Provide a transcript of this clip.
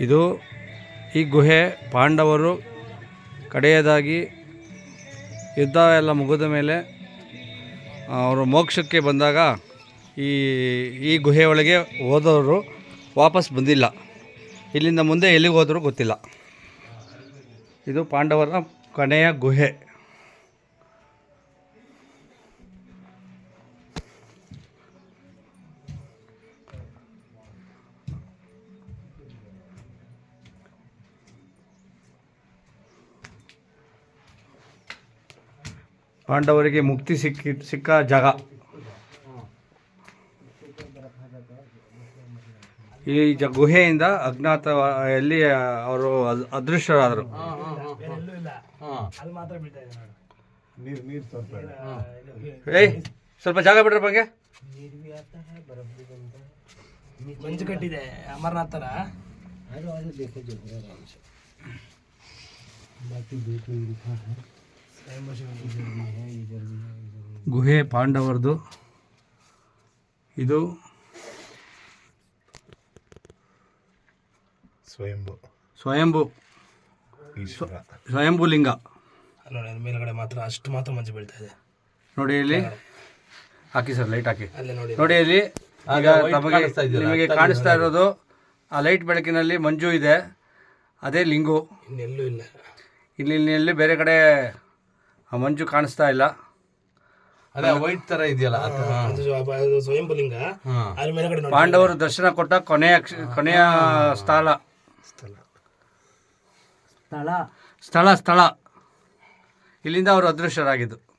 ಇದು ಈ ಗುಹೆ ಪಾಂಡವರು ಕಡೆಯದಾಗಿ ಯುದ್ಧ ಎಲ್ಲ ಮುಗಿದ ಮೇಲೆ ಅವರು ಮೋಕ್ಷಕ್ಕೆ ಬಂದಾಗ ಈ ಈ ಗುಹೆ ಒಳಗೆ ಹೋದವರು ವಾಪಸ್ ಬಂದಿಲ್ಲ. ಇಲ್ಲಿಂದ ಮುಂದೆ ಎಲ್ಲಿಗೆ ಹೋದರೂ ಗೊತ್ತಿಲ್ಲ. ಇದು ಪಾಂಡವರ ಕೊನೆಯ ಗುಹೆ. ಪಾಂಡವರಿಗೆ ಮುಕ್ತಿ ಸಿಕ್ಕಿ ಸಿಕ್ಕ ಜಾಗ. ಈ ಜ ಗುಹೆಯಿಂದ ಅಜ್ಞಾತ ಎಲ್ಲಿ ಅವರು ಅದೃಶ್ಯರಾದರು ಏಯ್ ಸ್ವಲ್ಪ ಜಾಗ ಬಿಡ್ರಿ ಬಗ್ಗೆ ಮಂಜು ಕಟ್ಟಿದೆ ಅಮರನಾಥ್ ತರ ಗುಹೆ ಪಾಂಡವರದು. ಇದು ಸ್ವಯಂಭು. ಸ್ವಯಂಭು. ಸ್ವಯಂಭು ಸ್ವಯಂಭೂ ಲಿಂಗ. ನೋಡಿ ಮೇಲ್ಗಡೆ ಮಾತ್ರ ಅಷ್ಟು ಮಾತ್ರ ಮಂಜು ಬೀಳ್ತಾ ಇದೆ. ನೋಡಿ ಇಲ್ಲಿ. ಹಾಕಿ ಸರ್ ಲೈಟ್ ಹಾಕಿ. ಅಲ್ಲೇ ನೋಡಿ. ನೋಡಿ ಇಲ್ಲಿ. ಈಗ ತಮಗೆ ನಿಮಗೆ ಕಾಣಿಸ್ತಾ ಇರೋದು ಆ ಲೈಟ್ ಬೆಳಕಿನಲ್ಲಿ ಮಂಜು ಇದೆ. ಅದೇ ಲಿಂಗು. ಇನ್ನೆಲ್ಲೂ ಇಲ್ಲ. ಇಲ್ಲಿ ಇಲ್ಲಿ ಎಲ್ಲಿ ಬೇರೆ ಕಡೆ ಮಂಜು ಕಾಣಿಸ್ತಾ ಇಲ್ಲ. ಅದೇ ವೈಟ್ ತರ ಇದೆಯಲ್ಲ ಅದು ಸ್ವ- ಅದು ಸ್ವಯಂಭುಲಿಂಗ ಅದ್ರ ಮೇಲ್ಗಡೆ ನೋಡಿ. ಪಾಂಡವರು ದರ್ಶನ ಕೊಟ್ಟ ಕೊನೆಯ ಕ್ಷ- ಕೊನೆಯ ಸ್ಥಳ. ಸ್ಥಳ. ಸ್ಥಳ. ಸ್ಥಳ ಇಲ್ಲಿಂದ ಅವರು ಅದೃಷ್ಟರಾಗಿದ್ದು